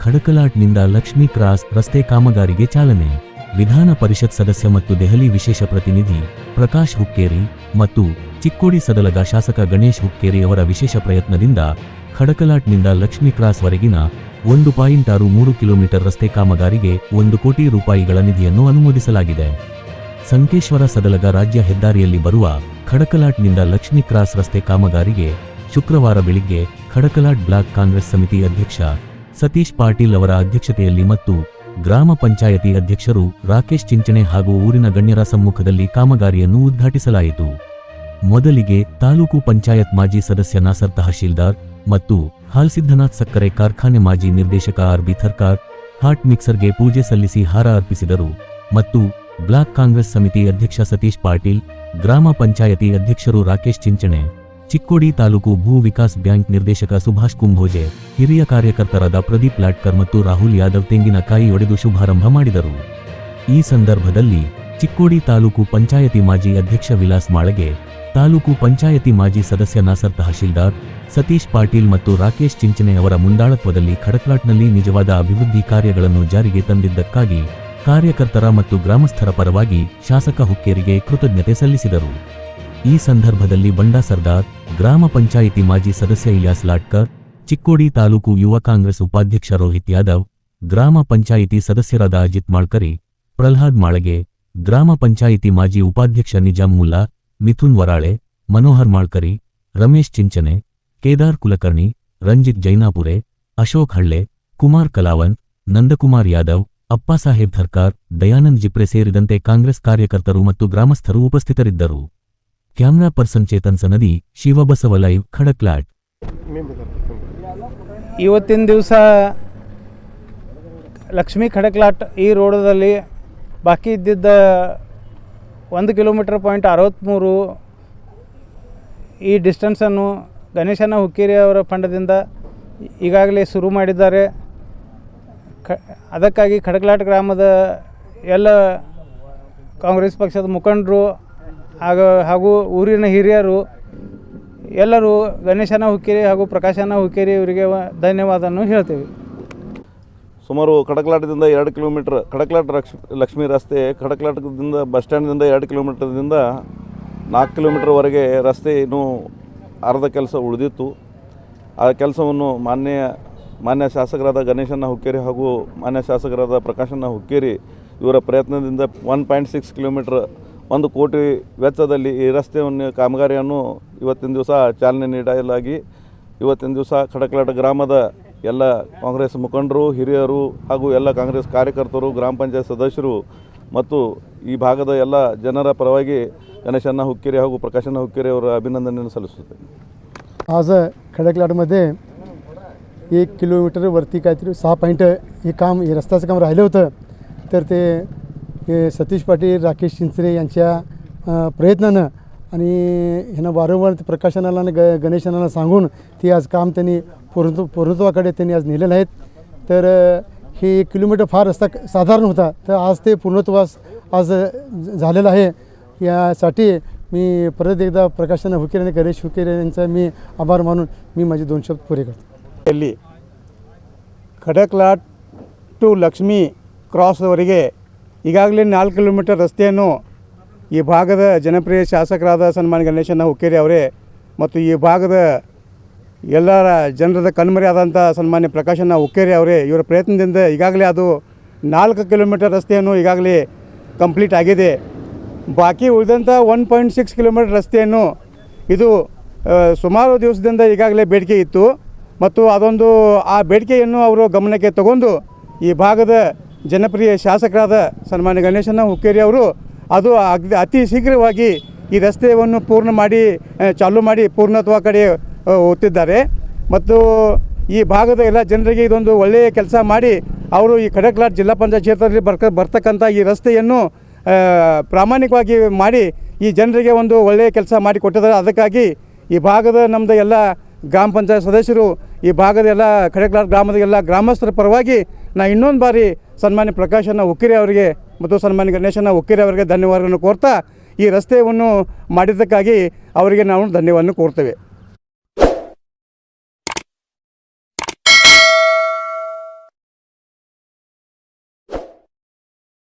ಖಡಕಲಾಟ್ನಿಂದ Lakshmi cross ರಸ್ತೆ ಕಾಮಗಾರಿಗೆ ಚಾಲನೆ. ವಿಧಾನ ಪರಿಷತ್ ಸದಸ್ಯ ಮತ್ತು ದೆಹಲಿ ವಿಶೇಷ ಪ್ರತಿನಿಧಿ ಪ್ರಕಾಶ್ ಹುಕ್ಕೇರಿ ಮತ್ತು ಚಿಕ್ಕೋಡಿ ಸದಲಗ ಶಾಸಕ ಗಣೇಶ್ ಹುಕ್ಕೇರಿ ಅವರ ವಿಶೇಷ ಪ್ರಯತ್ನದಿಂದ ಖಡಕಲಾಟ್ನಿಂದ ಲಕ್ಷ್ಮೀ ಕ್ರಾಸ್ ವರೆಗಿನ ಒಂದು ಪಾಯಿಂಟ್ ಆರು ಮೂರು ಕಿಲೋಮೀಟರ್ ರಸ್ತೆ ಕಾಮಗಾರಿಗೆ ಒಂದು ಕೋಟಿ ರೂಪಾಯಿಗಳ ನಿಧಿಯನ್ನು ಅನುಮೋದಿಸಲಾಗಿದೆ. ಸಂಕೇಶ್ವರ ಸದಲಗ ರಾಜ್ಯ ಹೆದ್ದಾರಿಯಲ್ಲಿ ಬರುವ ಖಡಕಲಾಟ್ನಿಂದ ಲಕ್ಷ್ಮೀ ಕ್ರಾಸ್ ರಸ್ತೆ ಕಾಮಗಾರಿಗೆ ಶುಕ್ರವಾರ ಬೆಳಿಗ್ಗೆ ಖಡಕಲಾಟ್ ಬ್ಲಾಕ್ ಕಾಂಗ್ರೆಸ್ ಸಮಿತಿ ಅಧ್ಯಕ್ಷ ಸತೀಶ್ ಪಾಟೀಲ್ ಅವರ ಅಧ್ಯಕ್ಷತೆಯಲ್ಲಿ ಮತ್ತು ಗ್ರಾಮ ಪಂಚಾಯತಿ ಅಧ್ಯಕ್ಷರು ರಾಕೇಶ್ ಚಿಂಚಣೆ ಹಾಗೂ ಊರಿನ ಗಣ್ಯರ ಸಮ್ಮುಖದಲ್ಲಿ ಕಾಮಗಾರಿಯನ್ನು ಉದ್ಘಾಟಿಸಲಾಯಿತು. ಮೊದಲಿಗೆ ತಾಲೂಕು ಪಂಚಾಯತ್ ಮಾಜಿ ಸದಸ್ಯ ನಾಸರ್ ತಹಶೀಲ್ದಾರ್ ಮತ್ತು ಹಾಲ್ಸಿದ್ದನಾಥ್ ಸಕ್ಕರೆ ಕಾರ್ಖಾನೆ ಮಾಜಿ ನಿರ್ದೇಶಕ ಆರ್ ಬಿ ಥರ್ಕಾರ್ ಹಾಟ್ ಮಿಕ್ಸರ್ಗೆ ಪೂಜೆ ಸಲ್ಲಿಸಿ ಹಾರ ಅರ್ಪಿಸಿದರು ಮತ್ತು ಬ್ಲಾಕ್ ಕಾಂಗ್ರೆಸ್ ಸಮಿತಿ ಅಧ್ಯಕ್ಷ ಸತೀಶ್ ಪಾಟೀಲ್, ಗ್ರಾಮ ಪಂಚಾಯತಿ ಅಧ್ಯಕ್ಷರು ರಾಕೇಶ್ ಚಿಂಚಣೆ ಚಿಕ್ಕೋಡಿ ತಾಲೂಕು ಭೂ ವಿಕಾಸ್ ಬ್ಯಾಂಕ್ ನಿರ್ದೇಶಕ ಸುಭಾಷ್ ಕುಂಭೋಜೆ, ಹಿರಿಯ ಕಾರ್ಯಕರ್ತರಾದ ಪ್ರದೀಪ್ ಲಾಟ್ಕರ್ ಮತ್ತು ರಾಹುಲ್ ಯಾದವ್ ತೆಂಗಿನಕಾಯಿ ಒಡೆದು ಶುಭಾರಂಭ ಮಾಡಿದರು. ಈ ಸಂದರ್ಭದಲ್ಲಿ ಚಿಕ್ಕೋಡಿ ತಾಲೂಕು ಪಂಚಾಯತಿ ಮಾಜಿ ಅಧ್ಯಕ್ಷ ವಿಲಾಸ್ ಮಾಳಗೆ, ತಾಲೂಕು ಪಂಚಾಯತಿ ಮಾಜಿ ಸದಸ್ಯ ನಾಸರ್ ತಹಶೀಲ್ದಾರ್, ಸತೀಶ್ ಪಾಟೀಲ್ ಮತ್ತು ರಾಕೇಶ್ ಚಿಂಚನೆ ಅವರ ಮುಂದಾಳತ್ವದಲ್ಲಿ ಖಡಕ್ಲಾಟ್ನಲ್ಲಿ ನಿಜವಾದ ಅಭಿವೃದ್ಧಿ ಕಾರ್ಯಗಳನ್ನು ಜಾರಿಗೆ ತಂದಿದ್ದಕ್ಕಾಗಿ ಕಾರ್ಯಕರ್ತರ ಮತ್ತು ಗ್ರಾಮಸ್ಥರ ಪರವಾಗಿ ಶಾಸಕ ಹುಕ್ಕೇರಿಗೆ ಕೃತಜ್ಞತೆ ಸಲ್ಲಿಸಿದರು. ಈ ಸಂದರ್ಭದಲ್ಲಿ ಬಂಡಾ ಸರ್ದಾರ್, ಗ್ರಾಮ ಪಂಚಾಯಿತಿ ಮಾಜಿ ಸದಸ್ಯ ಇಲಿಯಾಸ್ ಲಾಟ್ಕರ್, ಚಿಕ್ಕೋಡಿ ತಾಲೂಕು ಯುವ ಕಾಂಗ್ರೆಸ್ ಉಪಾಧ್ಯಕ್ಷ ರೋಹಿತ್ ಯಾದವ್, ಗ್ರಾಮ ಪಂಚಾಯಿತಿ ಸದಸ್ಯರಾದ ಅಜಿತ್ ಮಾಳ್ಕರಿ, ಪ್ರಹ್ಲಾದ್ ಮಾಳಗೆ, ಗ್ರಾಮ ಪಂಚಾಯಿತಿ ಮಾಜಿ ಉಪಾಧ್ಯಕ್ಷ ನಿಜಾಮ್ ಮುಲ್ಲಾ, ಮಿಥುನ್ ವರಾಳೆ, ಮನೋಹರ್ ಮಾಳ್ಕರಿ, ರಮೇಶ್ ಚಿಂಚನೆ, ಕೇದಾರ್ ಕುಲಕರ್ಣಿ, ರಂಜಿತ್ ಜೈನಾಪುರೆ, ಅಶೋಕ್ ಹಳ್ಳೆ, ಕುಮಾರ್ ಕಲಾವನ್, ನಂದಕುಮಾರ್ ಯಾದವ್ ಅಪ್ಪಾಸಾಹೇಬ್ ಧರ್ಕಾರ್, ದಯಾನಂದ್ ಜಿಪ್ರೆ ಸೇರಿದಂತೆ ಕಾಂಗ್ರೆಸ್ ಕಾರ್ಯಕರ್ತರು ಮತ್ತು ಗ್ರಾಮಸ್ಥರು ಉಪಸ್ಥಿತರಿದ್ದರು. Camera person Chetan Sanadi, Shivabasava live Khadaklat ಇವತ್ತಿನ ದಿವಸ ಲಕ್ಷ್ಮೀ ಖಡಕ್ಲಾಟ್ ಈ ರೋಡದಲ್ಲಿ ಬಾಕಿ ಇದ್ದಿದ್ದ ಒಂದು ಕಿಲೋಮೀಟರ್ ಪಾಯಿಂಟ್ ಅರವತ್ತ್ಮೂರು ಈ ಡಿಸ್ಟೆನ್ಸನ್ನು ಗಣೇಶನ ಹುಕ್ಕೇರಿ ಅವರ ಫಂಡದಿಂದ ಈಗಾಗಲೇ ಶುರು ಮಾಡಿದ್ದಾರೆ. ಖ, ಅದಕ್ಕಾಗಿ ಖಡಕ್ಲಾಟ್ ಗ್ರಾಮದ ಎಲ್ಲ ಕಾಂಗ್ರೆಸ್ ಪಕ್ಷದ ಮುಖಂಡರು ಹಾಗೂ ಹಾಗೂ ಊರಿನ ಹಿರಿಯರು ಎಲ್ಲರೂ ಗಣೇಶನ ಹುಕ್ಕೇರಿ ಹಾಗೂ ಪ್ರಕಾಶನ ಹುಕ್ಕೇರಿ ಅವರಿಗೆ ಧನ್ಯವಾದವನ್ನು ಹೇಳ್ತೇವೆ. ಸುಮಾರು ಕಡಕಲಾಟದಿಂದ ಎರಡು ಕಿಲೋಮೀಟ್ರ್, ಕಡಕಲಾಟ ಲಕ್ಷ್ಮಿ ಲಕ್ಷ್ಮೀ ರಸ್ತೆ, ಕಡಕ್ಲಾಟದಿಂದ ಬಸ್ ಸ್ಟ್ಯಾಂಡ್ದಿಂದ ಎರಡು ಕಿಲೋಮೀಟ್ರ್ದಿಂದ ನಾಲ್ಕು ಕಿಲೋಮೀಟ್ರ್ವರೆಗೆ ರಸ್ತೆ ಇನ್ನೂ ಅರ್ಧ ಕೆಲಸ ಉಳಿದಿತ್ತು. ಆ ಕೆಲಸವನ್ನು ಮಾನ್ಯ ಮಾನ್ಯ ಶಾಸಕರಾದ ಗಣೇಶನ ಹುಕ್ಕೇರಿ ಹಾಗೂ ಮಾನ್ಯ ಶಾಸಕರಾದ ಪ್ರಕಾಶನ ಹುಕ್ಕೇರಿ ಇವರ ಪ್ರಯತ್ನದಿಂದ ಒನ್ ಪಾಯಿಂಟ್ ಸಿಕ್ಸ್ ಕಿಲೋಮೀಟ್ರ್ ಒಂದು ಕೋಟಿ ವೆಚ್ಚದಲ್ಲಿ ಈ ರಸ್ತೆಯನ್ನು ಕಾಮಗಾರಿಯನ್ನು ಇವತ್ತಿನ ದಿವಸ ಚಾಲನೆ ನೀಡಲಾಗಿ, ಇವತ್ತಿನ ದಿವಸ ಖಡಕ್ಲಾಟ ಗ್ರಾಮದ ಎಲ್ಲ ಕಾಂಗ್ರೆಸ್ ಮುಖಂಡರು, ಹಿರಿಯರು ಹಾಗೂ ಎಲ್ಲ ಕಾಂಗ್ರೆಸ್ ಕಾರ್ಯಕರ್ತರು, ಗ್ರಾಮ ಪಂಚಾಯತ್ ಸದಸ್ಯರು ಮತ್ತು ಈ ಭಾಗದ ಎಲ್ಲ ಜನರ ಪರವಾಗಿ ಗಣೇಶನ್ನ ಹುಕ್ಕೇರಿ ಹಾಗೂ ಪ್ರಕಾಶನ ಹುಕ್ಕೇರಿ ಅವರ ಅಭಿನಂದನೆಯನ್ನು ಸಲ್ಲಿಸುತ್ತೇನೆ. आज खडकलाटमध्ये एक किलोमीटरवरती ಕಿಲೋಮೀಟರ್ सहा पॉईंट ಪಾಯಿಂಟ್ ಈ ಕಾಮ, ಈ काम राहिलं होतं तर ते हे सतीश पाटील राकेश चिंचरे यांच्या अ, प्रयत्नानं आणि ह्यांना वारंवार ते प्रकाशनाला आणि ग गणेशनाला सांगून ते आज काम त्यांनी पूर्ण पूर्णत्वाकडे त्यांनी आज नेलेलं आहेत तर अ, हे एक किलोमीटर फार रस्ता क- साधारण होता तर आज ते पूर्णत्वास आज अ, झ- झालेलं आहे यासाठी मी परत एकदा प्रकाशन हुकेर आणि गणेश हुकेर यांचा मी आभार मानून मी माझे दोन शब्द पुरे करतो ಯಲ್ಲಿ ಖಡಕ್ಲಾಟ್ ಟು ಲಕ್ಷ್ಮಿ ಕ್ರಾಸ್ವರೆಗೆ ಈಗಾಗಲೇ ನಾಲ್ಕು ಕಿಲೋಮೀಟರ್ ರಸ್ತೆಯನ್ನು ಈ ಭಾಗದ ಜನಪ್ರಿಯ ಶಾಸಕರಾದ ಸನ್ಮಾನ್ಯ ಗಣೇಶನ ಹುಕ್ಕೇರಿ ಅವರೇ ಮತ್ತು ಈ ಭಾಗದ ಎಲ್ಲರ ಜನರದ ಕಣ್ಮರೆಯಾದಂಥ ಸನ್ಮಾನ್ಯ ಪ್ರಕಾಶನ ಹುಕ್ಕೇರಿ ಅವರೇ, ಇವರ ಪ್ರಯತ್ನದಿಂದ ಈಗಾಗಲೇ ಅದು ನಾಲ್ಕು ಕಿಲೋಮೀಟರ್ ರಸ್ತೆಯನ್ನು ಈಗಾಗಲೇ ಕಂಪ್ಲೀಟ್ ಆಗಿದೆ. ಬಾಕಿ ಉಳಿದಂಥ ಒನ್ ಪಾಯಿಂಟ್ ಸಿಕ್ಸ್ ಕಿಲೋಮೀಟರ್ ರಸ್ತೆಯನ್ನು ಇದು ಸುಮಾರು ದಿವಸದಿಂದ ಈಗಾಗಲೇ ಬೇಡಿಕೆ ಇತ್ತು. ಮತ್ತು ಅದೊಂದು, ಆ ಬೇಡಿಕೆಯನ್ನು ಅವರು ಗಮನಕ್ಕೆ ತಗೊಂಡು ಈ ಭಾಗದ ಜನಪ್ರಿಯ ಶಾಸಕರಾದ ಸನ್ಮಾನ್ಯ ಗಣೇಶನ ಹುಕ್ಕೇರಿ ಅವರು, ಅದು ಅಗ್ದಿ ಅತಿ ಶೀಘ್ರವಾಗಿ ಈ ರಸ್ತೆಯನ್ನು ಪೂರ್ಣ ಮಾಡಿ ಚಾಲು ಮಾಡಿ ಪೂರ್ಣತ್ವ ಕಡೆ ಒತ್ತಿದ್ದಾರೆ. ಮತ್ತು ಈ ಭಾಗದ ಎಲ್ಲ ಜನರಿಗೆ ಇದೊಂದು ಒಳ್ಳೆಯ ಕೆಲಸ ಮಾಡಿ, ಅವರು ಈ ಖಡಕ್ಲಾಟ್ ಜಿಲ್ಲಾ ಪಂಚಾಯತ್ ಕ್ಷೇತ್ರದಲ್ಲಿ ಬರ್ಕ, ಬರ್ತಕ್ಕಂಥ ಈ ರಸ್ತೆಯನ್ನು ಪ್ರಾಮಾಣಿಕವಾಗಿ ಮಾಡಿ ಈ ಜನರಿಗೆ ಒಂದು ಒಳ್ಳೆಯ ಕೆಲಸ ಮಾಡಿ ಕೊಟ್ಟಿದ್ದಾರೆ. ಅದಕ್ಕಾಗಿ ಈ ಭಾಗದ ನಮ್ಮದು ಎಲ್ಲ ಗ್ರಾಮ ಪಂಚಾಯತ್ ಸದಸ್ಯರು, ಈ ಭಾಗದ ಎಲ್ಲ ಖಡಕ್ಲಾಟ್ ಗ್ರಾಮದ ಎಲ್ಲ ಗ್ರಾಮಸ್ಥರ ಪರವಾಗಿ ನಾನು ಇನ್ನೊಂದು ಬಾರಿ ಸನ್ಮಾನ್ಯ ಪ್ರಕಾಶನ ಉಕ್ಕಿರಿ ಅವರಿಗೆ ಮತ್ತು ಸನ್ಮಾನ್ಯ ಗಣೇಶನ ಉಕ್ಕಿರಿ ಅವರಿಗೆ ಧನ್ಯವಾದಗಳನ್ನು ಕೋರ್ತಾ ಈ ರಸ್ತೆಯನ್ನು ಮಾಡಿದ್ದಕ್ಕಾಗಿ ಅವರಿಗೆ ನಾವು ಧನ್ಯವಾದವನ್ನು ಕೋರ್ತೇವೆ.